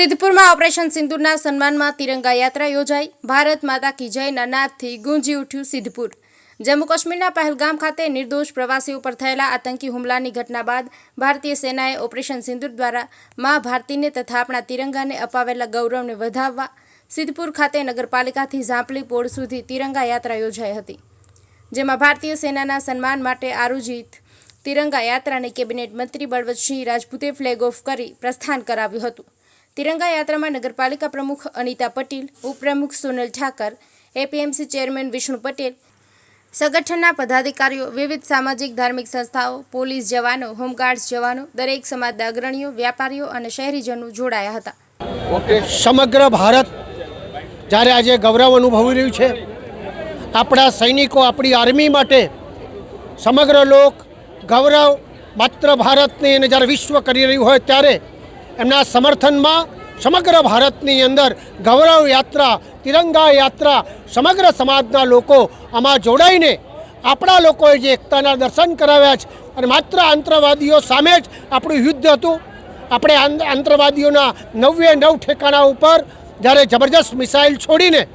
સિદ્ધપુરમાં operation સિંદુરના સન્માનમાં તિરંગા યાત્રા યોજાઈ. ભારત માતા કી જયના નાદથી ગુંજી ઉઠ્યું સિદ્ધપુર. જમ્મુ કાશ્મીરના પહેલગામ ખાતે નિર્દોષ પ્રવાસીઓ પર થયેલા આતંકી હુમલાની ઘટના બાદ ભારતીય સેનાએ ઓપરેશન સિંદુર દ્વારા મા ભારતીને તથા આપણા તિરંગાને અપાવેલા ગૌરવને વધાવવા સિદ્ધપુર ખાતે નગરપાલિકાથી ઝાંપલી પોળ સુધી તિરંગા યાત્રા યોજાઈ હતી. જેમાં ભારતીય સેનાના સન્માન માટે આરોજિત તિરંગા યાત્રાને કેબિનેટ મંત્રી બળવંતસિંહ રાજપૂતે ફ્લેગ ઓફ કરી પ્રસ્થાન કરાવ્યું હતું. તિરંગા યાત્રામાં નગરપાલિકા પ્રમુખ અનિતા પટેલ, ઉપપ્રમુખ સોનલ ઠાકર એપીએમસી ચેરમેન વિષ્ણુ પટેલ, સંગઠનના પદાધિકારીઓ, વિવિધ સામાજિક ધાર્મિક સંસ્થાઓ, પોલીસ જવાનો, હોમગાર્ડ્સ જવાનો, દરેક સમાજના અગ્રણીઓ, વ્યાપારીઓ અને શહેરીજનો જોડાયા હતા. સમગ્ર ભારત જ્યારે આજે ગૌરવ અનુભવી રહ્યું છે, આપણા સૈનિકો આપણી આર્મી માટે સમગ્ર લોક ગૌરવ માત્ર ભારતની અને જ્યારે વિશ્વ કરી રહ્યું હોય ત્યારે એમના સમર્થનમાં સમગ્ર ભારતની અંદર ગૌરવ યાત્રા, તિરંગા યાત્રા, સમગ્ર સમાજના લોકો આમાં જોડાઈને આપણા લોકોએ જે એકતાના દર્શન કરાવ્યા છે અને માત્ર આંતરવાદીઓ સામે જ આપણું યુદ્ધ હતું. આપણે આંત- આંતરવાદીઓના નવે નવ ઠેકાણા ઉપર જ્યારે જબરજસ્ત મિસાઇલ છોડીને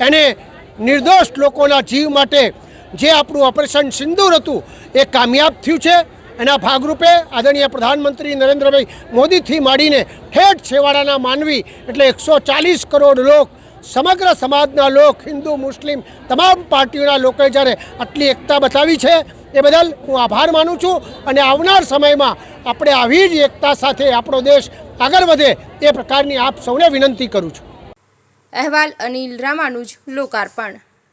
એને નિર્દોષ લોકોના જીવ માટે જે આપણું ઓપરેશન સિંદૂર હતું એ કામયાબ થયું છે. એના ભાગરૂપે આદરણીય પ્રધાનમંત્રી નરેન્દ્રભાઈ મોદીથી માંડીને ઠેઠ છેવાડાના માનવી એટલે એકસો ચાલીસ કરોડ લોક, સમગ્ર સમાજના લોક, હિન્દુ, મુસ્લિમ તમામ પાર્ટીઓના લોકોએ જ્યારે આટલી એકતા બતાવી છે, એ બદલ હું આભાર માનું છું અને આવનાર સમયમાં આપણે આવી જ એકતા સાથે આપણો દેશ આગળ વધે એ પ્રકારની આપ સૌને વિનંતી કરું છું. અહેવાલ અનિલ રામાનુજ, લોકાર્પણ.